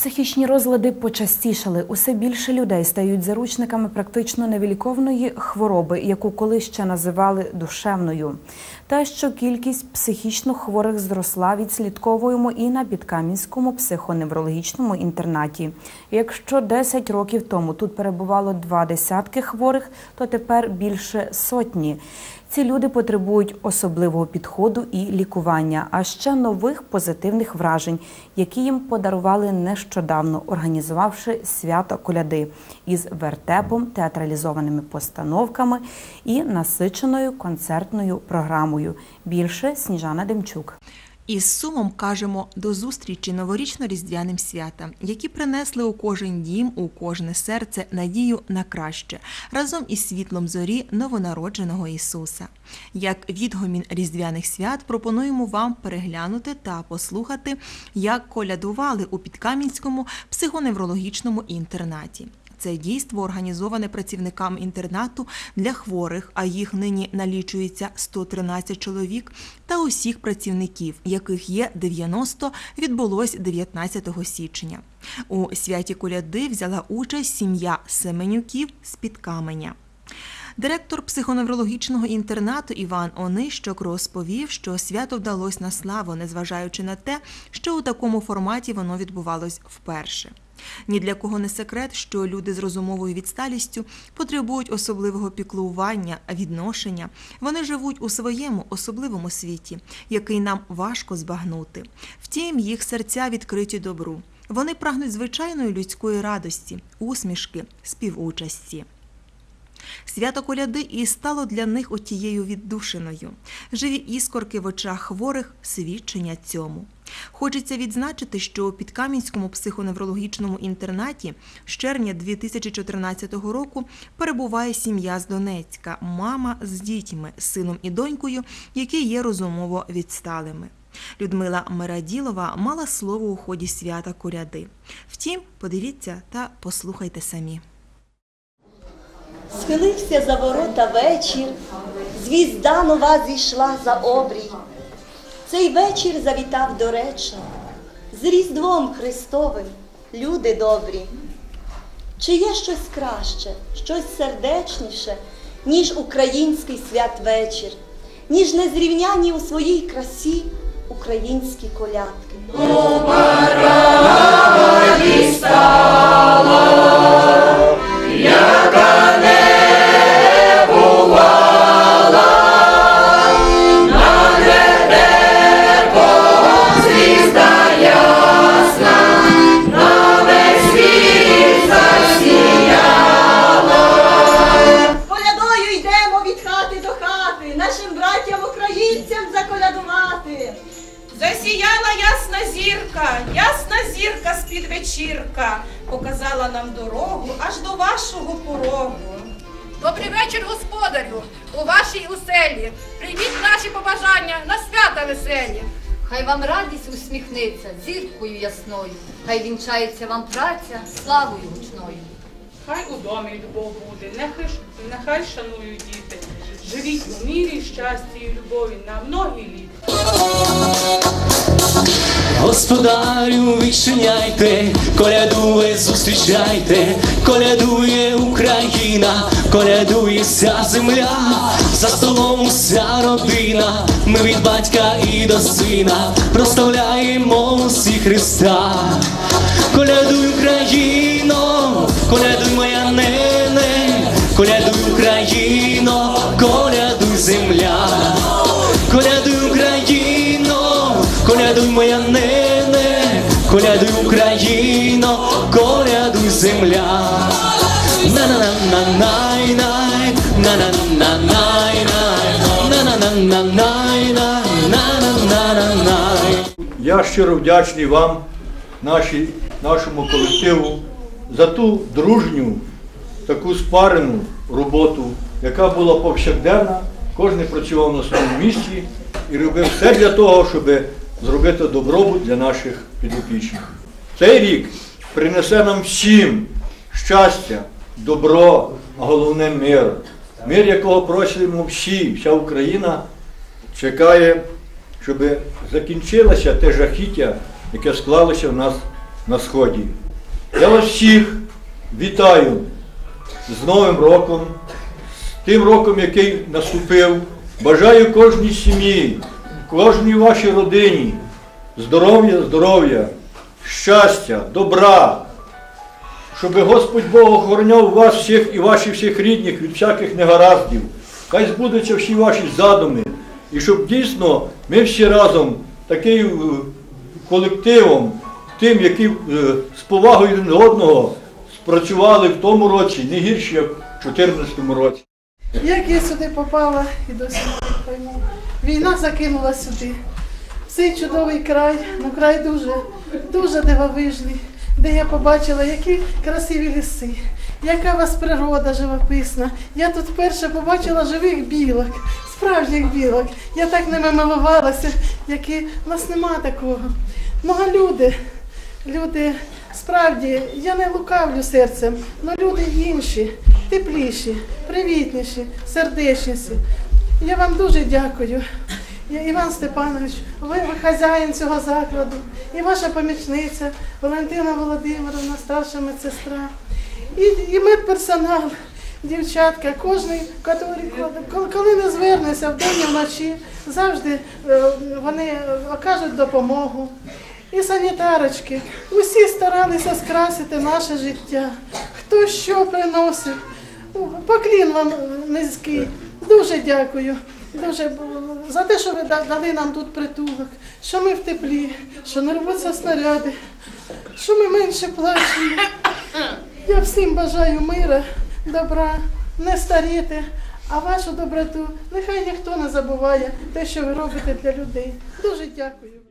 Психічні розлади почастішали. Усе більше людей стають заручниками практично невиліковної хвороби, яку колись ще називали душевною. Те, що кількість психічно хворих зросла, відслідковуємо і на Підкам'янському психоневрологічному інтернаті. Якщо 10 років тому тут перебувало два десятки хворих, то тепер більше сотні. Ці люди потребують особливого підходу і лікування, а ще нових позитивних вражень, які їм подарували нещодавно, організувавши свято коляди із вертепом, театралізованими постановками і насиченою концертною програмою. Більше Сніжана Демчук. Із сумом кажемо до зустрічі новорічно-різдвяним святам, які принесли у кожен дім, у кожне серце надію на краще, разом із світлом зорі новонародженого Ісуса. Як відгомін різдвяних свят пропонуємо вам переглянути та послухати, як колядували у Підкам'янському психоневрологічному інтернаті. Це дійство організоване працівниками інтернату для хворих, а їх нині налічується 113 чоловік, та усіх працівників, яких є 90, відбулось 19 січня. У святі коляди взяла участь сім'я Семенюків з Підкаменя. Директор психоневрологічного інтернату Іван Онищок розповів, що свято вдалося на славу, незважаючи на те, що у такому форматі воно відбувалось вперше. Ні для кого не секрет, що люди з розумовою відсталістю потребують особливого піклування, відношення. Вони живуть у своєму особливому світі, який нам важко збагнути. Втім, їх серця відкриті добру. Вони прагнуть звичайної людської радості, усмішки, співучасті. Свято коляди і стало для них отією віддушиною. Живі іскорки в очах хворих свідчення цьому. Хочеться відзначити, що у Підкам'янському психоневрологічному інтернаті з червня 2014 року перебуває сім'я з Донецька, мама з дітьми, сином і донькою, які є розумово відсталими. Людмила Мераділова мала слово у ході свята коляди. Втім, подивіться та послухайте самі. Схилився за ворота вечір, звізда нова зійшла за обрій. Цей вечір завітав до реча, з Різдвом Христовим, люди добрі. Чи є щось краще, щось сердечніше, ніж український святвечір, ніж незрівняні у своїй красі українські колядки? Показала нам дорогу аж до вашого порогу. Добрий вечір, господарю, у вашій уселі. Прийміть наші побажання на свята веселі. Хай вам радість усміхнеться зіркою ясною, хай вінчається вам праця славою гучною. Хай у домі любов буде, нехай, нехай шанують діти. Живіть у мірі, щасті і любові на многі літа. Господарю, відчиняйте, коляду ви зустрічайте, колядує Україна, колядує вся земля, за столом уся родина, ми від батька і до сина прославляємо усі Христа. Колядуй Україно, колядуй моя нене, колядуй Україно, колядуй земля, колядуй Україно, колядуй моя нене, колядуй Україно, колядуй земля. на на на на най най на на на най най на на на на най най на на на на най Я щиро вдячний вам, нашій, нашому колективу, за ту дружню, таку спарену роботу, яка була повсякденна. Кожен працював на своєму місці і робив все для того, щоб зробити добробут для наших підопічних. Цей рік принесе нам всім щастя, добро, а головне мир. Мир, якого просимо всі, вся Україна чекає, щоб закінчилося те жахіття, яке склалося в нас на сході. Я вас всіх вітаю з Новим роком, з тим роком, який наступив. Бажаю кожній сім'ї, кожній вашій родині здоров'я, здоров'я, щастя, добра, щоб Господь Бог охороняв вас всіх і ваших всіх рідних від всяких негараздів. Хай збудуться всі ваші задуми. І щоб дійсно ми всі разом таким е, колективом, тим, які е, з повагою один одного спрацювали в тому році не гірше, як в 2014 році. Як я сюди попала і досі пойму. Війна закинула сюди. Цей чудовий край, ну край дуже, дуже дивовижний, де я побачила, які красиві ліси, яка у вас природа живописна. Я тут вперше побачила живих білок, справжніх білок. Я так ними милувалася, які у нас нема такого. Ну а люди, люди, справді, я не лукавлю серцем, але люди інші, тепліші, привітніші, сердечніші. Я вам дуже дякую. Іван Степанович, ви, хазяїн цього закладу, і ваша помічниця Валентина Володимировна, старша медсестра, і, і медперсонал, дівчатка, коли, коли не звернеться вдень і вночі, завжди е, вони окажуть допомогу. І санітарочки, усі старалися скрасити наше життя. Хто що приносив. Поклін вам низький. Дуже дякую. Дуже за те, що ви дали нам тут притулок, що ми в теплі, що не рвуться снаряди, що ми менше плачемо. Я всім бажаю мира, добра, не старіти, а вашу доброту нехай ніхто не забуває те, що ви робите для людей. Дуже дякую.